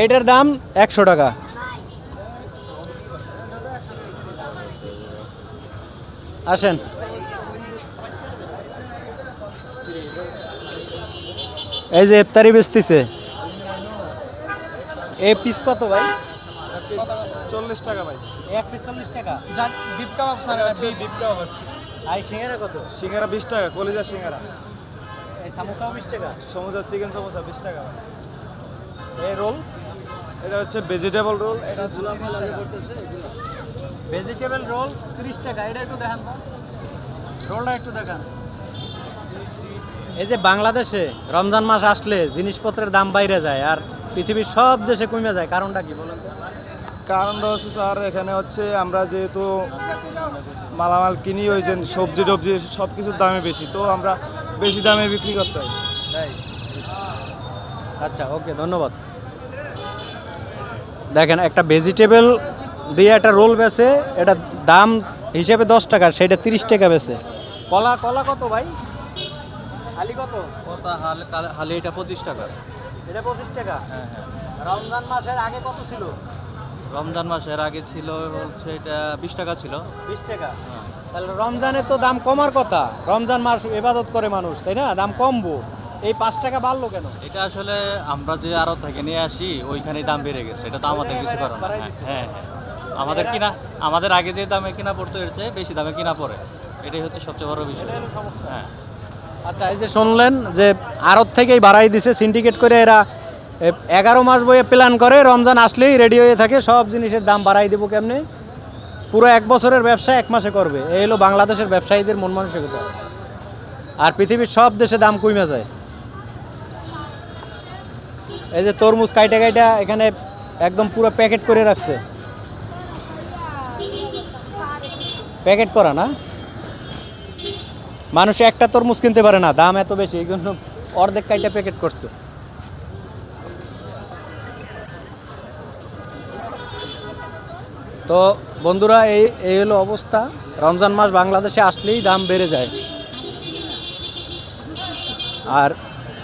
এইটার দাম একশো টাকা। আসেন। এই যে ইফতারি বেচতেছে। এই পিস কত ভাই? চল্লিশ টাকা ভাই। এক পিস চল্লিশ টাকা। বিপ কাবাব বিপ কাবাব আর সিঙ্গারা কত? সিঙ্গারা বিশ টাকা কলিজা সিঙ্গারা। এই সামোসাও বিশ টাকা। সমোসা চিকেন সমোসা বিশ টাকা। ভাই এই রোল? এটা হচ্ছে ভেজিটেবল রোল এটা ভেজিটেবল রোল তিরিশ টাকা এটা একটু দেখান রোলটা একটু দেখান। এই যে বাংলাদেশে রমজান মাস আসলে জিনিসপত্রের দাম বাইরে যায় আর পৃথিবীর সব দেশে কমে যায় কারণটা কি বলেন কারণটা হচ্ছে স্যার এখানে হচ্ছে আমরা যেহেতু মালামাল কিনি ওই যে সবজি টবজি সব কিছুর দামে বেশি তো আমরা বেশি দামে বিক্রি করতে হয়। আচ্ছা ওকে ধন্যবাদ। দেখেন একটা ভেজিটেবল দিয়ে একটা রোল বেছে এটা দাম হিসেবে দশ টাকা সেটা তিরিশ টাকা বেছে। কলা কলা কত ভাই? হালি কত? হালি এটা পঁচিশ টাকা। এটা পঁচিশ টাকা? হ্যাঁ হ্যাঁ। রমজান মাসের আগে কত ছিল? রমজান মাসের আগে ছিল হচ্ছে এটা বিশ টাকা ছিল। বিশ টাকা। তাহলে রমজানের তো দাম কমার কথা। রমজান মাস ইবাদত করে মানুষ তাই না? দাম কমবো। এই পাঁচ টাকা বাড়লো কেন? এটা আসলে আমরা যে আরও থেকে নিয়ে আসি ওইখানেই দাম বেড়ে গেছে। এটা তো আমাদের কিছু করার হ্যাঁ হ্যাঁ হ্যাঁ। আমাদের কিনা আমাদের আগে যে দামে কিনা পড়তো এর চেয়ে বেশি দামে কিনা পড়ে। এটাই হচ্ছে সবচেয়ে বড় বিষয়। সমস্যা। হ্যাঁ। আচ্ছা এই যে শুনলেন যে আড়ত থেকেই বাড়াই দিছে সিন্ডিকেট করে এরা এগারো মাস বইয়ে প্ল্যান করে রমজান আসলেই রেডি হয়ে থাকে সব জিনিসের দাম বাড়াই দেবো কেমনি? পুরো এক বছরের ব্যবসা এক মাসে করবে। এই হলো বাংলাদেশের ব্যবসায়ীদের মন মানসিকতা। আর পৃথিবীর সব দেশে দাম কমে যায়। এই যে তরমুজ কাইটা কাইটা এখানে একদম পুরো প্যাকেট করে রাখছে। প্যাকেট করা না? মানুষ একটা তরমুজ কিনতে পারে না, দাম এত বেশি, এই জন্য অর্ধেক কাইটা প্যাকেট করছে। তো বন্ধুরা, এই এই হলো অবস্থা। রমজান মাস বাংলাদেশে আসলেই দাম বেড়ে যায়। আর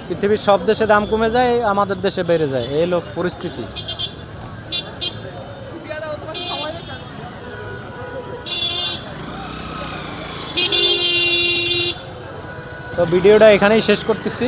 পৃথিবীর সব দেশে দাম কমে যায়, আমাদের দেশে বেড়ে যায়। এই লোক পরিস্থিতি। তো ভিডিওটা এখানেই শেষ করতেছি।